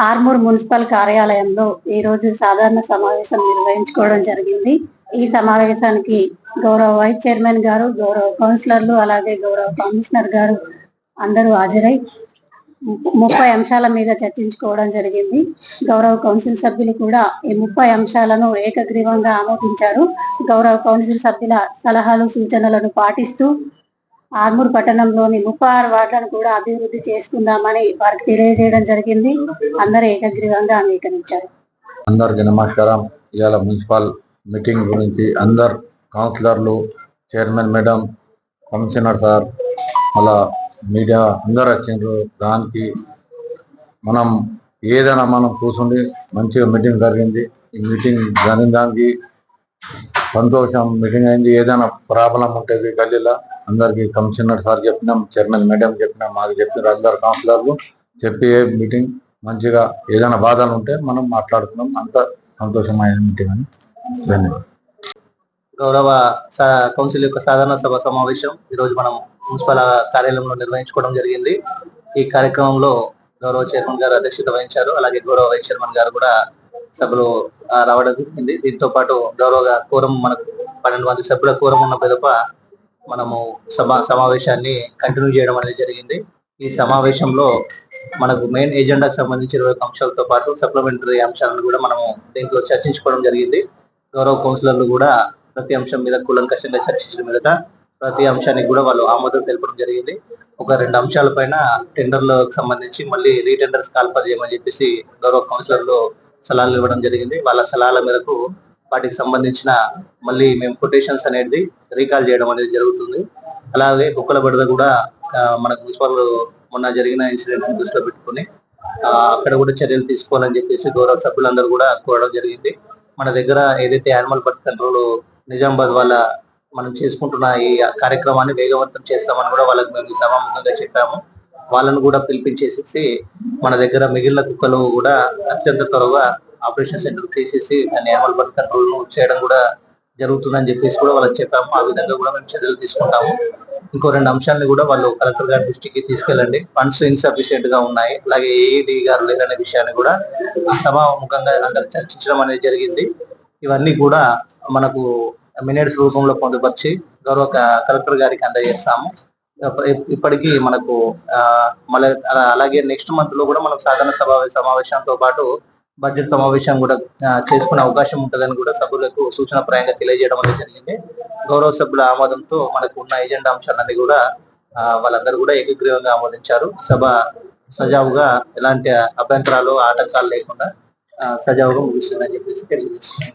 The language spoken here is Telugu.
ఆర్మూర్ మున్సిపల్ కార్యాలయంలో ఈ రోజు సాధారణ సమావేశం నిర్వహించుకోవడం జరిగింది. ఈ సమావేశానికి గౌరవ వైస్ చైర్మన్ గారు గౌరవ కౌన్సిలర్లు అలాగే గౌరవ కమిషనర్ గారు అందరూ హాజరై ము- ముప్పై అంశాల మీద చర్చించుకోవడం జరిగింది. గౌరవ కౌన్సిల్ సభ్యులు కూడా ఈ ముప్పై అంశాలను ఏకగ్రీవంగా ఆమోదించారు. గౌరవ కౌన్సిల్ సభ్యుల సలహాలు సూచనలను పాటిస్తూ ఆర్మూర్ పట్టణంలోని ముప్పై ఆరు వార్డులను కూడా అభివృద్ధి చేసుకుందామని వారికి తెలియజేయడం జరిగింది. అందరూ ఏకగ్రీవంగా అంగీకరించారు. అందరికి నమస్కారం. ఇవాళ మున్సిపల్ మీటింగ్ గురించి అందరు కౌన్సిలర్లు చైర్మన్ మేడం కమిషనర్ సార్ అలా మీడియా అందరు వచ్చిండ్రు. దానికి మనం ఏదైనా మనం కూర్చుండి మంచిగా మీటింగ్ జరిగింది. ఈ మీటింగ్ జరిగిన దానికి సంతోషం మీటింగ్ అయింది ఏదైనా ప్రాబ్లం ఉంటుంది గల్లీలో అందరికి కమిషనర్ సార్ చెప్పినాం చైర్మన్ మేడం చెప్పినాం మాకు చెప్పినారు అందరు కౌన్సిలర్లు. చెప్పి మీటింగ్ మంచిగా ఏదైనా బాధలు ఉంటే మనం మాట్లాడుతున్నాం. అంత సంతోషమైన మీటింగ్ అని. ధన్యవాదాలు. గౌరవ స- కౌన్సిల్ యొక్క సాధారణ సభ సమావేశం ఈరోజు మనం మున్సిపల్ కార్యాలయంలో నిర్వహించుకోవడం జరిగింది. ఈ కార్యక్రమంలో గౌరవ చైర్మన్ గారు అధ్యక్షత వహించారు. అలాగే గౌరవ వైస్ చైర్మన్ గారు కూడా సభలో రావడం జరిగింది. దీంతో పాటు గౌరవగా కోరం మనకు పన్నెండు మంది సభ్యుల కోరం ఉన్న పిదప మనము సమా సమావేశాన్ని కంటిన్యూ చేయడం అనేది జరిగింది. ఈ సమావేశంలో మనకు మెయిన్ ఎజెండాకు సంబంధించిన ఇరవై అంశాలతో పాటు సప్లిమెంటరీ అంశాలను కూడా మనము దీంట్లో చర్చించుకోవడం జరిగింది. గౌరవ కౌన్సిలర్లు కూడా ప్రతి అంశం మీద కూలంకషంగా చర్చించడం మీదట ప్రతి అంశానికి కూడా వాళ్ళు ఆమోదం తెలపడం జరిగింది. ఒక రెండు అంశాల పైన టెండర్లకు సంబంధించి మళ్ళీ రీటెండర్స్ కాల్పర్ చేయమని చెప్పేసి గౌరవ కౌన్సిలర్లు స్థలాలు ఇవ్వడం జరిగింది. వాళ్ళ స్థలాల మేరకు వాటికి సంబంధించిన మళ్ళీ మేము కొటేషన్స్ అనేది రీకాల్ చేయడం అనేది జరుగుతుంది. అలాగే కుక్కల బెడద కూడా మనకు మున్సిపల్ మొన్న జరిగిన ఇన్సిడెంట్ దృష్టిలో పెట్టుకుని అక్కడ కూడా చర్యలు తీసుకోవాలని చెప్పేసి గౌరవ సభ్యులందరూ కూడా కోరడం జరిగింది. మన దగ్గర ఏదైతే యానిమల్ బర్త్ కంట్రోల్ నిజామాబాద్ వాళ్ళ మనం చేసుకుంటున్న ఈ కార్యక్రమాన్ని వేగవంతం చేస్తామని కూడా వాళ్ళకి మేము సమాముఖంగా చెప్పాము. వాళ్ళను కూడా పిలిపించేసేసి మన దగ్గర మిగిలిన కుక్కలు కూడా అత్యంత త్వరగా ఆపరేషన్ సెంటర్ తీసేసి దాన్ని యానిమల్ బర్త్ కంట్రోల్ చేయడం కూడా జరుగుతుందని చెప్పేసి కూడా వాళ్ళకి చెప్పాము. ఆ విధంగా కూడా మేము చర్యలు తీసుకుంటాము. ఇంకో రెండు అంశాలను కూడా వాళ్ళు కలెక్టర్ గారి దృష్టికి తీసుకెళ్ళండి. ఫండ్స్ ఇన్సఫిషియెంట్గా ఉన్నాయి. అలాగే ఏఈడి గారు లేదనే విషయాన్ని కూడా సభాముఖంగా అందరు చర్చించడం అనేది జరిగింది. ఇవన్నీ కూడా మనకు మినిట్స్ రూపంలో పొందుపరిచి గౌరవ కలెక్టర్ గారికి అందజేస్తాము. ఇప్పటికీ మనకు ఆ, మళ్ళీ అలాగే నెక్స్ట్ మంత్లో కూడా మనం సాధారణ సభ సమావేశంతో పాటు బడ్జెట్ సమావేశం కూడా చేసుకునే అవకాశం ఉంటుందని కూడా సభ్యులకు సూచన ప్రాయంగా తెలియజేయడం అనేది జరిగింది. గౌరవ సభ్యుల ఆమోదంతో మనకు ఉన్న ఎజెండా అంశాలన్నీ కూడా వాళ్ళందరూ కూడా ఏకగ్రీవంగా ఆమోదించారు. సభ సజావుగా ఎలాంటి అభ్యంతరాలు ఆటంకాలు లేకుండా సజావుగా ముగిస్తుందని చెప్పేసి తెలియజేస్తున్నాను.